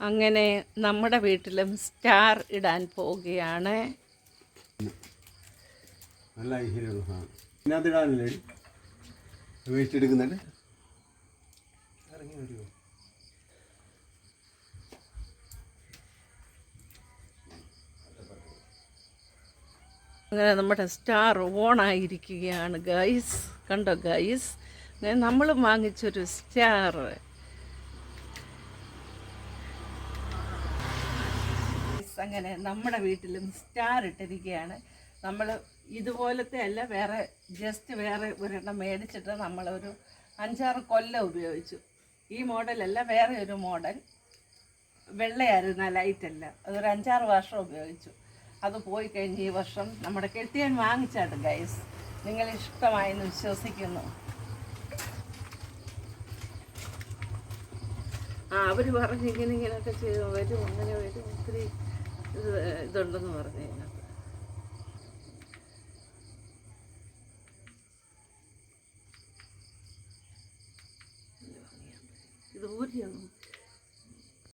അങ്ങനെ നമ്മുടെ വീട്ടിലും സ്റ്റാർ ഇടാൻ പോവുകയാണ്. നല്ല ഐശ്വര്യമുള്ള സാധനം. വേസ്റ്റ് എടുക്കുന്നുണ്ട് ഇറങ്ങി വരുമോ അങ്ങനെ നമ്മുടെ സ്റ്റാർ ഓണായിരിക്കുകയാണ് ഗൈസ്. കണ്ടോ ഗൈസ്? അങ്ങനെ നമ്മൾ വാങ്ങിച്ചൊരു സ്റ്റാർ. അങ്ങനെ നമ്മുടെ വീട്ടിലും സ്റ്റാർ ഇട്ടിരിക്കുകയാണ് നമ്മൾ ഇതുപോലത്തെ അല്ല വേറെ ജസ്റ്റ് വേറെ ഒരെണ്ണം മേടിച്ചിട്ട് നമ്മളൊരു അഞ്ചാറ് കൊല്ലം ഉപയോഗിച്ചു. ഈ മോഡലല്ല വേറെ ഒരു മോഡൽ വെള്ളയായിരുന്നു ലൈറ്റല്ല അതൊരു അഞ്ചാറ് വർഷം ഉപയോഗിച്ചു. അത് പോയി കഴിഞ്ഞ് ഈ വർഷം നമ്മുടെ കെട്ടിയൻ വാങ്ങിച്ചാട്ട് ഗൈസ് നിങ്ങൾ ഇഷ്ടമായെന്ന് വിശ്വസിക്കുന്നു. ആ അവർ പറഞ്ഞ് ഇങ്ങനെ ഇങ്ങനെയൊക്കെ ചെയ്തു? വരും അങ്ങനെ വരും ഒത്തിരി ഇതുണ്ടെന്ന് പറഞ്ഞു കഴിഞ്ഞാൽ ഇത് ഊരിയാണ്